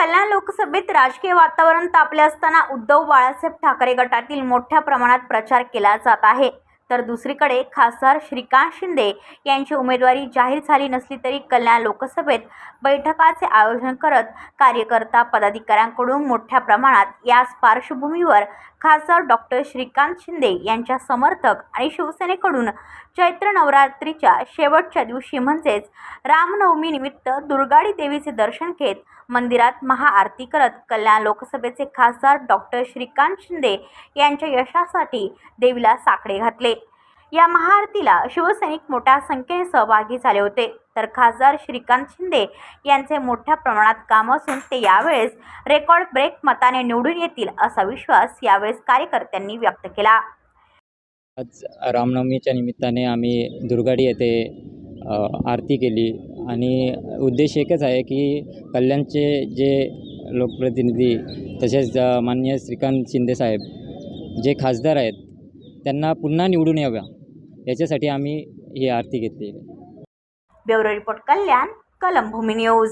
कल्याण लोकसभेत राजकीय वातावरण तापले असताना उद्धव बाळासाहेब ठाकरे गटातील मोठ्या प्रमाणात प्रचार केला जात आहे. तर दुसरीकडे खासदार श्रीकांत शिंदे यांची उमेदवारी जाहीर झाली नसली तरी कल्याण लोकसभेत बैठकाचे आयोजन करत कार्यकर्ता पदाधिकाऱ्यांकडून मोठ्या प्रमाणात याच पार्श्वभूमीवर खासदार डॉक्टर श्रीकांत शिंदे यांच्या समर्थक आणि शिवसेनेकडून चैत्र नवरात्रीच्या शेवटच्या दिवशी म्हणजेच रामनवमीनिमित्त दुर्गाडी देवीचे दर्शन घेत मंदिरात महाआरती करत कल्याण लोकसभेचे खासदार डॉक्टर श्रीकांत शिंदे यांच्या यशासाठी देवीला साकडे घातले. या महाआरतीला शिवसैनिक मोठ्या संख्येने सहभागी झाले होते. तर खासदार श्रीकांत शिंदे यांचे मोठ्या प्रमाणात काम असून ते यावेळेस रेकॉर्ड ब्रेक मताने निवडून येतील असा विश्वास यावेळेस कार्यकर्त्यांनी व्यक्त केला. आज रामनवमीच्या निमित्ताने आम्ही दुर्गाडी येथे आरती केली. आणि उद्देश एकच आहे की कल्याणचे जे लोकप्रतिनिधी तसेच मान्य माननीय श्रीकांत शिंदेसाहेब जे खासदार आहेत त्यांना पुन्हा निवडून याव्या. याच्यासाठी आम्ही ही आरती घेतली bureau report Kalyan Kalambhumi news.